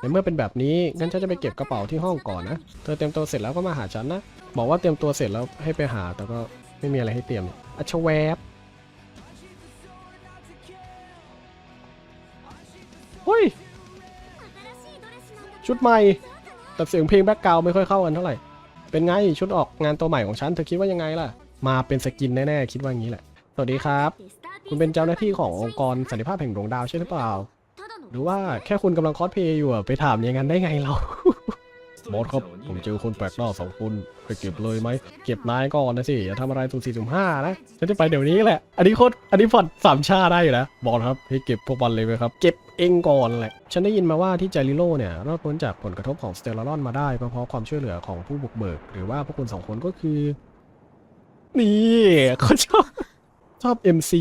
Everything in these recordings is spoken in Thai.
ในเมื่อเป็นแบบนี้งั้นฉันจะไปเก็บกระเป๋าที่ห้องก่อนนะ เธอเตรียมตัวเสร็จแล้วก็มาหาฉันนะ บอกว่าเตรียมตัวเสร็จแล้วให้ไปหาแต่ก็ไม่มีอะไรให้เตรียมอัชแวบเฮ้ย ชุดใหม่แต่เสียงเพลงแบ็กกราวไม่ค่อยเข้ากันเท่าไหร่ เป็นไงชุดออกงานตัวใหม่ของฉันเธอคิดว่ายังไงล่ะ มาเป็นสกินแน่ๆคิดว่างี้แหละ สวัสดีครับ คุณเป็นเจ้าหน้าที่ขององค์กรสันติภาพแห่งดวงดาวใช่หรือเปล่า หรือว่าแค่คุณกำลังคอสเพลย์อยู่อะไปถามอย่างนั้นได้ไงเรา บอสครับ ผมเจอคนแปลกหน้าสองคนไปเก็บเลยไหม เก็บนายก่อนนะสิ อย่าทำอะไรสุ่มสี่สุ่มห้านะฉันจะไปเดี๋ยวนี้แหละ อันนี้โคตรอันนี้ผ่อนสามชาได้อยู่นะบอสครับให้เก็บพวกมันเลยไหมครับ เก็บเองก่อนแหละ ฉันได้ยินมาว่าที่จาริโลเนี่ยรอดพ้นจากผลกระทบของสเตลลอนมาได้เพราะความช่วยเหลือของผู้บุกเบิก หรือว่าพวกคุณสองคนก็คือ นี่เขาชอบชอบ MC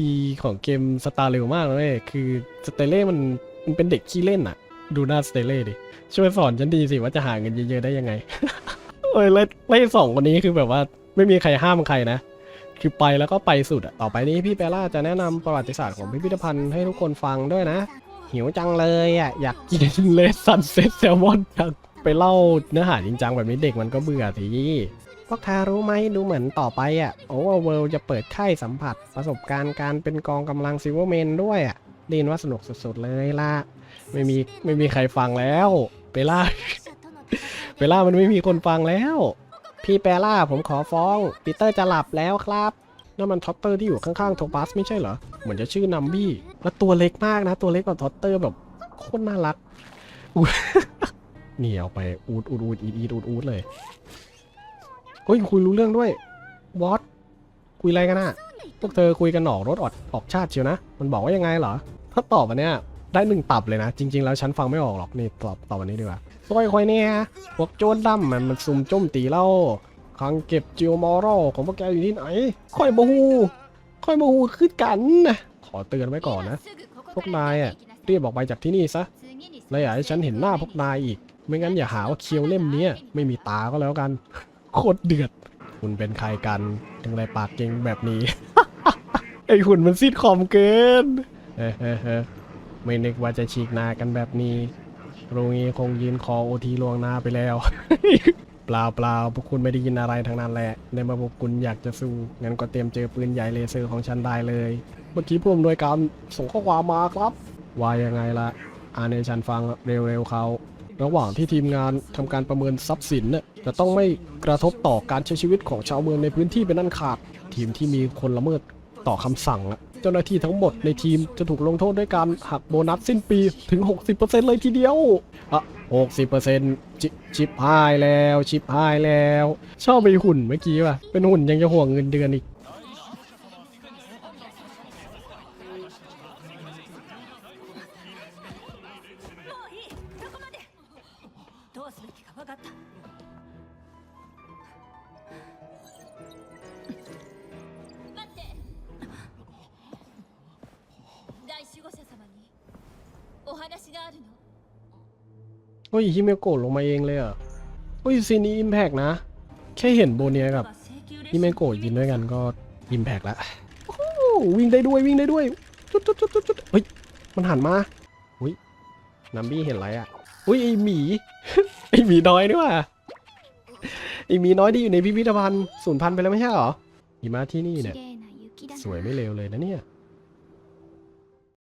ของเกมสตาร์เร็วมากเลย คือสเตเล่มัน มันเป็นเด็กขี้เล่นอะดูหน้าสเตเล่ดิ ช่วยสอนฉันดีสิว่าจะหาเงินเยอะๆได้ยังไงโอ้ยแล้วแล้วไอ้สองคนนี้คือแบบว่าไม่มีใครห้ามใครนะ คือไปแล้วก็ไปสุดอะต่อไปนี้พี่เปล่าจะแนะนำประวัติศาสตร์ของพิพิธภัณฑ์ให้ทุกคนฟังด้วยนะ หิวจังเลยอะอยากกินเลสซันเซตแซลมอนจังไปเล่าเนื้อหาจริงจังแบบนี้เด็กมันก็เบื่อทีพวกทารู้ไหมดูเหมือนต่อไปอะโอเวอร์เวิลจะเปิดค่ายสัมผัส ประสบการณ์การเป็นกองกำลังซิลเวอร์เมนด้วยอะ ไดยินว่าสนุกสุดๆเลยล่ะ ไม่มีไม่มีใครฟังแล้วเปล่าเปล่ามันไม่มีคนฟังแล้ว พี่เปล่าผมขอฟ้องปีเตอร์จะหลับแล้วครับนั่นมันท็อตเตอร์ที่อยู่ข้างๆโทบัสไม่ใช่เหรอ เหมือนจะชื่อนัมบี้แล้วตัวเล็กมากนะ ตัวเล็กกว่าท็อตเตอร์แบบโคตรน่ารักนี่เอาไปอูดอูดอูดอีดอีดอูดอูดเลยเฮ้ยคุยรู้เรื่องด้วยวอตคุยอะไรกันอะพวกเธอคุยกันออกรถออกออกชาติเชียวนะ มันบอกว่ายังไงเหรอ ถ้าตอบอันเนี้ยได้หนึ่งตับเลยนะ จริง ๆ แล้วฉันฟังไม่ออกหรอกนี่ตอบตอบอันนี้ดีกว่าซอยคอยเนี่ยพวกโจรดำมันมันซุ่มโจมตีเราคลังเก็บจิวมอรัลของพวกแกอยู่ที่ไหนคอยบฮูคอยบฮูขึ้นกันนะขอเตือนไว้ก่อนนะ พวกนายอะรีบออกไปจากที่นี่ซะและอย่าให้ฉันเห็นหน้าพวกนายอีก ไม่งั้นอย่าหาว่าเคียวเล่มเนี้ยไม่มีตาก็แล้วกัน โคตรเดือด คุณเป็นใครกัน ถึงไรปากเก่งแบบนี้ ไอหุ่นมันซีดคอมเกิน เฮ้เฮ้ไม่นึกว่าจะฉีกหนากันแบบนี้รูงี้คงยืนคอโอทีลวงหน้าไปแล้ว เปล่าเปล่าพวกคุณไม่ได้ยินอะไรทั้งนั้นแหละ ในมื่อพวกคุณอยากจะสู้ งั้นก็เตรียมเจอปืนใหญ่เลเซอร์ของฉันได้เลย เมื่อกี้ผู้อำนวยการส่งข้อความมาครับ ว่ายังไงล่ะอ่านให้ฉันฟังเร็วๆเขาระหว่างที่ทีมงานทำการประเมินทรัพย์สินเนี่ยจะต้องไม่กระทบต่อการใช้ชีวิตของชาวเมืองในพื้นที่เป็นอันขาด ทีมที่มีคนละเมิดต่อคำสั่งอะ เจ้าหน้าที่ทั้งหมดในทีมจะถูกลงโทษด้วยการหักโบนัสสิ้นปีถึง 60%เลยทีเดียวอะ60%จิชิปหายแล้ว ชิปหายแล้ว ชอบไปหุ่นเมื่อกี้ว่ะ เป็นหุ่นยังจะห่วงเงินเดือนอีก どうすべきか分かった 話があるの เฮ้ยฮิเมโกะลงมาเองเลยเหรอ่ะเฮ้ยซีนนี้อิมแพกนะ แค่เห็นโบเนียกับ ฮิเมโกะยินด้วยกันก็อิมแพกละโอ้โหวิ่งได้ด้วยวิ่งได้ด้วย จุดจุดจุดจุดจุดเฮ้ย มันหันมาอุ้ยนัมบี้เห็นอะไรอ่ะอุ้ยไอหมี ไอหมีน้อยนี่ว่ะไอหมีน้อยที่อยู่ในพิพิธภัณฑ์สูญพันธุ์ไปแล้วไม่ใช่เหรอหิมะที่นี่เนี่ย สวยไม่เลวเลยนะเนี่ย